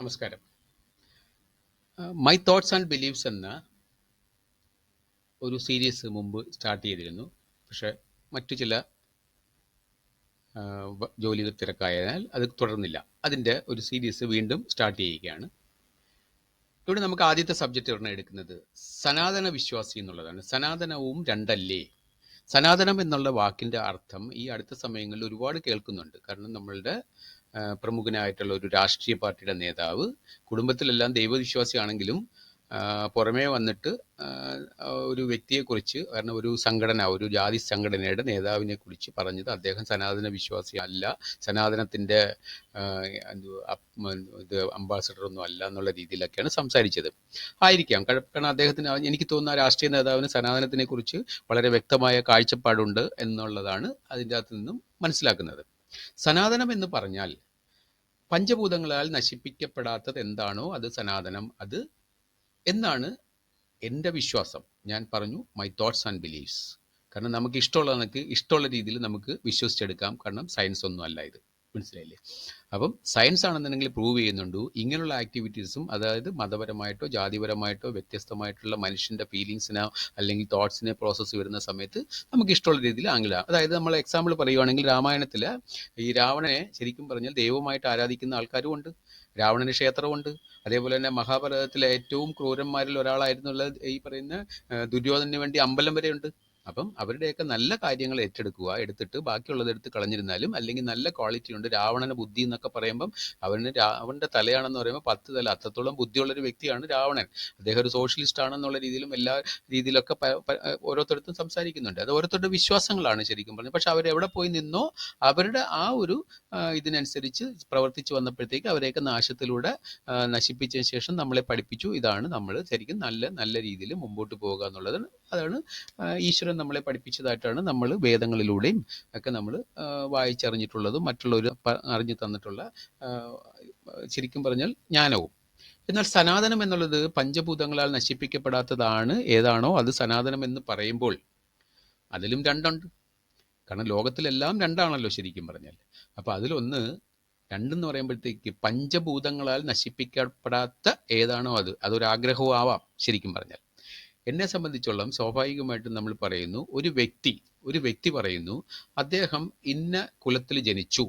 നമസ്കാരം. My thoughts and believes എന്ന ഒരു സീരീസ് മുമ്പ് സ്റ്റാർട്ട് ചെയ്തിരുന്നു. പക്ഷേ മറ്റു ചില ജോലികൾ തിരക്കായതിനാൽ അത് തുടർന്നില്ല. അതിന്റെ ഒരു സീരീസ് വീണ്ടും സ്റ്റാർട്ട് ചെയ്യുകയാണ്. ഇവിടെ നമുക്ക് ആദ്യത്തെ സബ്ജക്റ്റ് ഒരെണ്ണം എടുക്കുന്നത് സനാതന വിശ്വാസി എന്നുള്ളതാണ്. സനാതനവും രണ്ടല്ലേ? സനാതനം എന്നുള്ള വാക്കിന്റെ അർത്ഥം ഈ അടുത്ത സമയങ്ങളിൽ ഒരുപാട് കേൾക്കുന്നുണ്ട്. കാരണം നമ്മളുടെ പ്രമുഖനായിട്ടുള്ള ഒരു രാഷ്ട്രീയ പാർട്ടിയുടെ നേതാവ് കുടുംബത്തിലെല്ലാം ദൈവവിശ്വാസിയാണെങ്കിലും പുറമേ വന്നിട്ട് ഒരു വ്യക്തിയെക്കുറിച്ച് കാരണം ഒരു സംഘടന ഒരു ജാതി സംഘടനയുടെ നേതാവിനെ കുറിച്ച് പറഞ്ഞത് അദ്ദേഹം സനാതന വിശ്വാസി അല്ല. സനാതനത്തിന്റെ ഇത് അംബാസഡർ ഒന്നും അല്ല എന്നുള്ള രീതിയിലൊക്കെയാണ് സംസാരിച്ചത്. ആയിരിക്കാം. കാരണം അദ്ദേഹത്തിന് എനിക്ക് തോന്നുന്ന രാഷ്ട്രീയ നേതാവിന് സനാതനത്തിനെ കുറിച്ച് വളരെ വ്യക്തമായ കാഴ്ചപ്പാടുണ്ട് എന്നുള്ളതാണ് അതിന്റെ അകത്ത് നിന്നും മനസ്സിലാക്കുന്നത്. സനാതനം എന്ന് പറഞ്ഞാൽ പഞ്ചഭൂതങ്ങളാൽ നശിപ്പിക്കപ്പെടാത്തത് എന്താണോ അത് സനാതനം. അത് എന്നാണ് എന്റെ വിശ്വാസം. ഞാൻ പറഞ്ഞു മൈ തോട്ട്സ് ആൻഡ് ബിലീവ്സ് കാരണം നമുക്ക് ഇഷ്ടമുള്ള നമുക്ക് ഇഷ്ടമുള്ള രീതിയിൽ നമുക്ക് വിശ്വസിച്ചെടുക്കാം. കാരണം സയൻസ് ഒന്നും അല്ല ഇത്. മനസ്സിലായില്ലേ? അപ്പം സയൻസ് ആണെന്നുണ്ടെങ്കിൽ പ്രൂവ് ചെയ്യുന്നുണ്ട്. ഇങ്ങനെയുള്ള ആക്ടിവിറ്റീസും അതായത് മതപരമായിട്ടോ ജാതിപരമായിട്ടോ വ്യത്യസ്തമായിട്ടുള്ള മനുഷ്യന്റെ ഫീലിങ്സിനോ അല്ലെങ്കിൽ തോട്ട്സിനെ പ്രോസസ്സ് വരുന്ന സമയത്ത് നമുക്ക് ഇഷ്ടമുള്ള രീതിയിൽ ആംഗിളാം. അതായത് നമ്മൾ എക്സാമ്പിൾ പറയുവാണെങ്കിൽ രാമായണത്തിൽ ഈ രാവണനെ ശരിക്കും പറഞ്ഞാൽ ദൈവമായിട്ട് ആരാധിക്കുന്ന ആൾക്കാരും ഉണ്ട്. രാവണന് ക്ഷേത്രമുണ്ട്. അതേപോലെ തന്നെ മഹാഭാരതത്തിലെ ഏറ്റവും ക്രൂരന്മാരിൽ ഒരാളായിരുന്നുള്ള ഈ പറയുന്ന ദുര്യോധനന് വേണ്ടി അമ്പലം വരെയുണ്ട്. അപ്പം അവരുടെയൊക്കെ നല്ല കാര്യങ്ങൾ ഏറ്റെടുക്കുക എടുത്തിട്ട് ബാക്കിയുള്ളത് എടുത്ത് കളഞ്ഞിരുന്നാലും അല്ലെങ്കിൽ നല്ല ക്വാളിറ്റി ഉണ്ട് രാവണന് ബുദ്ധി എന്നൊക്കെ പറയുമ്പം അവന് രാവണന്റെ തലയാണെന്ന് പറയുമ്പോൾ പത്ത് തല അത്രത്തോളം ബുദ്ധിയുള്ളൊരു വ്യക്തിയാണ് രാവണൻ. അദ്ദേഹം ഒരു സോഷ്യലിസ്റ്റ് ആണെന്നുള്ള രീതിയിലും എല്ലാ രീതിയിലൊക്കെ ഓരോരുത്തരത്തും സംസാരിക്കുന്നുണ്ട്. അത് ഓരോരുത്തരുടെ വിശ്വാസങ്ങളാണ് ശരിക്കും പറഞ്ഞത് പക്ഷെ അവരെവിടെ പോയി നിന്നോ അവരുടെ ആ ഒരു ഇതിനനുസരിച്ച് പ്രവർത്തിച്ചു വന്നപ്പോഴത്തേക്ക് അവരെയൊക്കെ നാശത്തിലൂടെ നശിപ്പിച്ചതിന് ശേഷം നമ്മളെ പഠിപ്പിച്ചു. ഇതാണ് നമ്മൾ ശരിക്കും നല്ല നല്ല രീതിയിൽ മുമ്പോട്ട് പോവുക എന്നുള്ളത് അതാണ് ഈശ്വരൻ നമ്മളെ പഠിപ്പിച്ചതായിട്ടാണ് നമ്മൾ വേദങ്ങളിലൂടെയും ഒക്കെ നമ്മൾ വായിച്ചറിഞ്ഞിട്ടുള്ളതും മറ്റുള്ളവർ അറിഞ്ഞു തന്നിട്ടുള്ള ശരിക്കും പറഞ്ഞാൽ ജ്ഞാനവും. എന്നാൽ സനാതനം എന്നുള്ളത് പഞ്ചഭൂതങ്ങളാൽ നശിപ്പിക്കപ്പെടാത്തതാണ് ഏതാണോ അത് സനാതനം എന്ന് പറയുമ്പോൾ അതിലും രണ്ടുണ്ട്. കാരണം ലോകത്തിലെല്ലാം രണ്ടാണല്ലോ ശരിക്കും പറഞ്ഞാൽ. അപ്പോൾ അതിലൊന്ന് രണ്ടെന്ന് പറയുമ്പോഴത്തേക്ക് പഞ്ചഭൂതങ്ങളാൽ നശിപ്പിക്കപ്പെടാത്ത ഏതാണോ അത് അതൊരാഗ്രഹവും ആവാം ശരിക്കും പറഞ്ഞാൽ. എന്നെ സംബന്ധിച്ചോളം സ്വാഭാവികമായിട്ടും നമ്മൾ പറയുന്നു ഒരു വ്യക്തി ഒരു വ്യക്തി പറയുന്നു അദ്ദേഹം ഇന്ന കുലത്തിൽ ജനിച്ചു.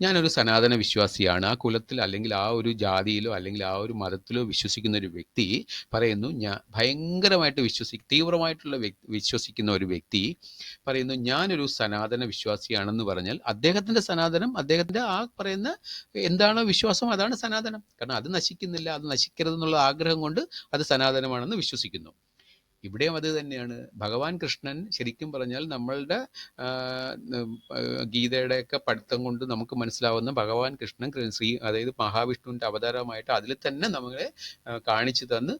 ഞാനൊരു സനാതന വിശ്വാസിയാണ്. ആ കുലത്തിൽ അല്ലെങ്കിൽ ആ ഒരു ജാതിയിലോ അല്ലെങ്കിൽ ആ ഒരു മതത്തിലോ വിശ്വസിക്കുന്ന ഒരു വ്യക്തി പറയുന്നു ഞാൻ ഭയങ്കരമായിട്ട് വിശ്വസി തീവ്രമായിട്ടുള്ള വിശ്വസിക്കുന്ന ഒരു വ്യക്തി പറയുന്നു ഞാനൊരു സനാതന വിശ്വാസിയാണെന്ന് പറഞ്ഞാൽ അദ്ദേഹത്തിന്റെ സനാതനം അദ്ദേഹത്തിന്റെ ആ പറയുന്ന എന്താണോ വിശ്വാസം അതാണ് സനാതനം. കാരണം അത് നശിക്കുന്നില്ല അത് നശിക്കരുതെന്നുള്ള ആഗ്രഹം കൊണ്ട് അത് സനാതനമാണെന്ന് വിശ്വസിക്കുന്നു. ഇവിടെയും അത് തന്നെയാണ്. ഭഗവാൻ കൃഷ്ണൻ ശരിക്കും പറഞ്ഞാൽ നമ്മളുടെ ഗീതയുടെയൊക്കെ പഠിത്തം കൊണ്ട് നമുക്ക് മനസ്സിലാവുന്ന ഭഗവാൻ കൃഷ്ണൻ ശ്രീ അതായത് മഹാവിഷ്ണുവിന്റെ അവതാരമായിട്ട് അതിൽ തന്നെ നമ്മളെ കാണിച്ചു തന്ന്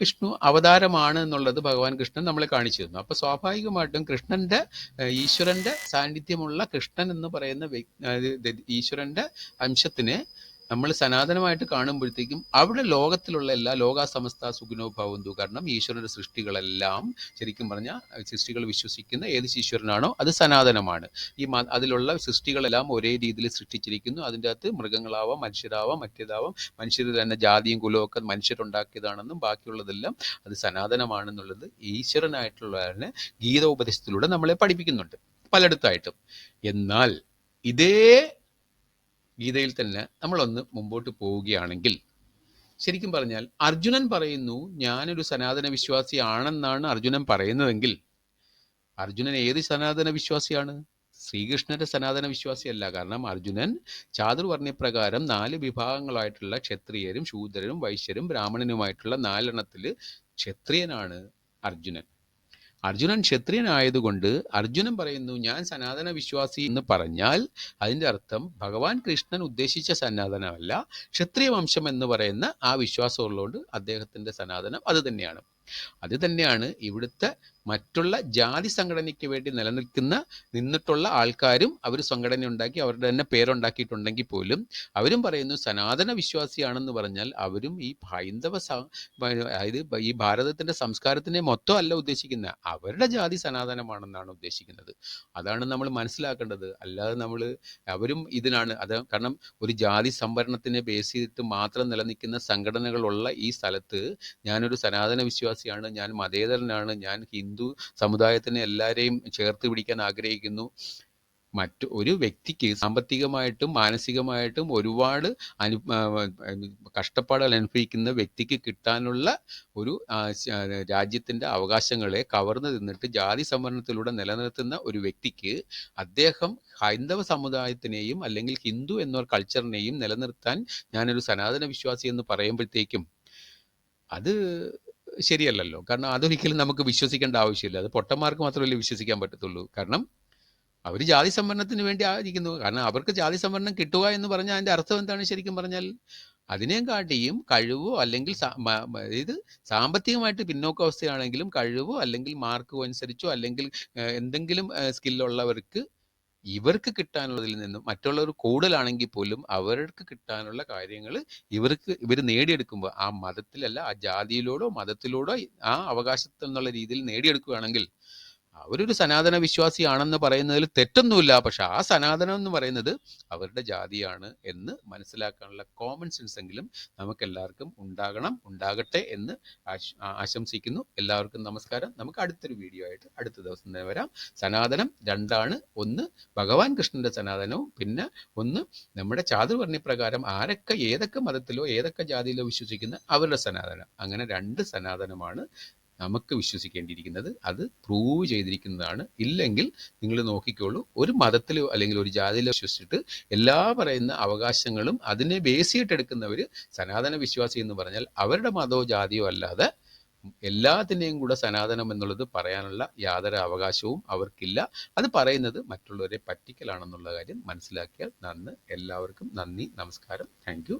വിഷ്ണു അവതാരമാണ് എന്നുള്ളത് ഭഗവാൻ കൃഷ്ണൻ നമ്മളെ കാണിച്ചു തന്നു. അപ്പൊ സ്വാഭാവികമായിട്ടും കൃഷ്ണന്റെ ഈശ്വരന്റെ സാന്നിധ്യമുള്ള കൃഷ്ണൻ എന്ന് പറയുന്ന ഈശ്വരന്റെ അംശത്തിനെ നമ്മൾ സനാതനമായിട്ട് കാണുമ്പോഴത്തേക്കും അവിടെ ലോകത്തിലുള്ള എല്ലാ ലോകാ സമസ്ത സുഖിനോ കാരണം ഈശ്വരന്റെ സൃഷ്ടികളെല്ലാം ശരിക്കും പറഞ്ഞാൽ സൃഷ്ടികൾ വിശ്വസിക്കുന്ന ഏത് ഈശ്വരനാണോ അത് സനാതനമാണ്. ഈ അതിലുള്ള സൃഷ്ടികളെല്ലാം ഒരേ രീതിയിൽ സൃഷ്ടിച്ചിരിക്കുന്നു. അതിന്റെ അകത്ത് മൃഗങ്ങളാവാം മനുഷ്യരാവാം മറ്റേതാവാം. മനുഷ്യർ തന്നെ ജാതിയും കുലവും ഒക്കെ മനുഷ്യരുണ്ടാക്കിയതാണെന്നും ബാക്കിയുള്ളതെല്ലാം അത് സനാതനമാണെന്നുള്ളത് ഈശ്വരനായിട്ടുള്ളവരെ ഗീത ഉപദേശത്തിലൂടെ നമ്മളെ പഠിപ്പിക്കുന്നുണ്ട് പലയിടത്തായിട്ടും. എന്നാൽ ഇതേ ഗീതയിൽ തന്നെ നമ്മളൊന്ന് മുമ്പോട്ട് പോവുകയാണെങ്കിൽ ശരിക്കും പറഞ്ഞാൽ അർജുനൻ പറയുന്നു ഞാനൊരു സനാതന വിശ്വാസിയാണെന്നാണ് അർജുനൻ പറയുന്നതെങ്കിൽ അർജുനൻ ഏത് സനാതന വിശ്വാസിയാണ് ശ്രീകൃഷ്ണന്റെ സനാതന വിശ്വാസിയല്ല കാരണം അർജുനൻ ചാതുർവർണപ്രകാരം നാല് വിഭാഗങ്ങളായിട്ടുള്ള ക്ഷത്രിയരും ശൂദ്രരും വൈശ്യരും ബ്രാഹ്മണനുമായിട്ടുള്ള നാലെണ്ണത്തിൽ ക്ഷത്രിയനാണ് അർജുനൻ. അർജുനൻ ക്ഷത്രിയനായതുകൊണ്ട് അർജുനൻ പറയുന്നു ഞാൻ സനാതന വിശ്വാസി എന്ന് പറഞ്ഞാൽ അതിന്റെ അർത്ഥം ഭഗവാൻ കൃഷ്ണൻ ഉദ്ദേശിച്ച സനാതനമല്ല ക്ഷത്രിയ വംശം എന്ന് പറയുന്ന ആ വിശ്വാസമുള്ളതുകൊണ്ട് അദ്ദേഹത്തിന്റെ സനാതനം അത് തന്നെയാണ്. അത് തന്നെയാണ് ഇവിടുത്തെ മറ്റുള്ള ജാതി സംഘടനയ്ക്ക് വേണ്ടി നിലനിൽക്കുന്ന നിന്നിട്ടുള്ള ആൾക്കാരും അവർ സംഘടന ഉണ്ടാക്കി അവരുടെ തന്നെ പേരുണ്ടാക്കിയിട്ടുണ്ടെങ്കിൽ പോലും അവരും പറയുന്നു സനാതന വിശ്വാസിയാണെന്ന് പറഞ്ഞാൽ അവരും ഈ ഹൈന്ദവ അതായത് ഈ ഭാരതത്തിന്റെ സംസ്കാരത്തിനെ മൊത്തം അല്ല ഉദ്ദേശിക്കുന്നത് അവരുടെ ജാതി സനാതനമാണെന്നാണ് ഉദ്ദേശിക്കുന്നത്. അതാണ് നമ്മൾ മനസ്സിലാക്കേണ്ടത്. അല്ലാതെ നമ്മൾ അവരും ഇതിനാണ് അത് കാരണം ഒരു ജാതി സംവരണത്തിനെ ബേസ് ചെയ്തിട്ട് മാത്രം നിലനിൽക്കുന്ന സംഘടനകളുള്ള ഈ സ്ഥലത്ത് ഞാനൊരു സനാതന വിശ്വാസിയാണ് ഞാൻ മതേതരനാണ് ഞാൻ ഹിന്ദു സമുദായത്തിനെ എല്ലാവരെയും ചേർത്ത് പിടിക്കാൻ ആഗ്രഹിക്കുന്നു. മറ്റ് ഒരു വ്യക്തിക്ക് സാമ്പത്തികമായിട്ടും മാനസികമായിട്ടും ഒരുപാട് അനു കഷ്ടപ്പാടുകൾ അനുഭവിക്കുന്ന വ്യക്തിക്ക് കിട്ടാനുള്ള ഒരു രാജ്യത്തിന്റെ അവകാശങ്ങളെ കവർന്നു തിന്നിട്ട് ജാതി സംവരണത്തിലൂടെ നിലനിർത്തുന്ന ഒരു വ്യക്തിക്ക് അദ്ദേഹം ഹൈന്ദവ സമുദായത്തിനെയും അല്ലെങ്കിൽ ഹിന്ദു എന്ന കൾച്ചറിനെയും നിലനിർത്താൻ ഞാനൊരു സനാതന വിശ്വാസി എന്ന് പറയുമ്പോഴത്തേക്കും അത് ശരിയല്ലല്ലോ. കാരണം അതൊരിക്കലും നമുക്ക് വിശ്വസിക്കേണ്ട ആവശ്യമില്ല. അത് പൊട്ടന്മാർക്ക് മാത്രമല്ലേ വിശ്വസിക്കാൻ പറ്റത്തുള്ളൂ. കാരണം അവർ ജാതി സംവരണത്തിന് വേണ്ടി ആയിരിക്കുന്നു. കാരണം അവർക്ക് ജാതി സംവരണം കിട്ടുക എന്ന് പറഞ്ഞാൽ അതിന്റെ അർത്ഥം എന്താണ് ശരിക്കും പറഞ്ഞാൽ? അതിനെയും കാട്ടിയും കഴിവോ അല്ലെങ്കിൽ ഇത് സാമ്പത്തികമായിട്ട് പിന്നോക്ക അവസ്ഥയാണെങ്കിലും കഴിവോ അല്ലെങ്കിൽ മാർക്കോ അനുസരിച്ചോ അല്ലെങ്കിൽ എന്തെങ്കിലും സ്കില്ലുള്ളവർക്ക് ഇവർക്ക് കിട്ടാനുള്ളതിൽ നിന്നും മറ്റുള്ളവർ കൂടുതലാണെങ്കിൽ പോലും അവർക്ക് കിട്ടാനുള്ള കാര്യങ്ങൾ ഇവർക്ക് ഇവർ നേടിയെടുക്കുമ്പോൾ ആ മതത്തിലല്ല ആ ജാതിയിലോടോ മതത്തിലോടോ ആ അവകാശത്തിൽ രീതിയിൽ നേടിയെടുക്കുകയാണെങ്കിൽ അവരൊരു സനാതന വിശ്വാസിയാണെന്ന് പറയുന്നതിൽ തെറ്റൊന്നുമില്ല. പക്ഷെ ആ സനാതനം എന്ന് പറയുന്നത് അവരുടെ ജാതിയാണ് എന്ന് മനസ്സിലാക്കാനുള്ള കോമൺ സെൻസ് എങ്കിലും നമുക്ക് എല്ലാവർക്കും ഉണ്ടാകണം ഉണ്ടാകട്ടെ എന്ന് ആശ- ആശംസിക്കുന്നു. എല്ലാവർക്കും നമസ്കാരം. നമുക്ക് അടുത്തൊരു വീഡിയോ ആയിട്ട് അടുത്ത ദിവസം തന്നെ വരാം. സനാതനം രണ്ടാണ്. ഒന്ന് ഭഗവാൻ കൃഷ്ണന്റെ സനാതനവും. പിന്നെ ഒന്ന് നമ്മുടെ ചാതുർവർണി പ്രകാരം ആരൊക്കെ ഏതൊക്കെ മതത്തിലോ ഏതൊക്കെ ജാതിയിലോ വിശ്വസിക്കുന്ന അവരുടെ സനാതനം. അങ്ങനെ രണ്ട് സനാതനമാണ് നമുക്ക് വിശ്വസിക്കേണ്ടിയിരിക്കുന്നത് അത് പ്രൂവ് ചെയ്തിരിക്കുന്നതാണ്. ഇല്ലെങ്കിൽ നിങ്ങൾ നോക്കിക്കോളൂ ഒരു മതത്തിലോ അല്ലെങ്കിൽ ഒരു ജാതിയിലോ വിശ്വസിച്ചിട്ട് എല്ലാ പറയുന്ന അവകാശങ്ങളും അതിനെ ബേസ് ചെയ്തിട്ടെടുക്കുന്നവർ സനാതന വിശ്വാസി എന്ന് പറഞ്ഞാൽ അവരുടെ മതമോ ജാതിയോ അല്ലാതെ എല്ലാത്തിനെയും കൂടെ സനാതനം എന്നുള്ളത് പറയാനുള്ള യാതൊരു അവകാശവും അവർക്കില്ല. അത് പറയുന്നത് മറ്റുള്ളവരെ പറ്റിക്കലാണെന്നുള്ള കാര്യം മനസ്സിലാക്കിയാൽ നന്ന് എല്ലാവർക്കും നന്ദി നമസ്കാരം. താങ്ക്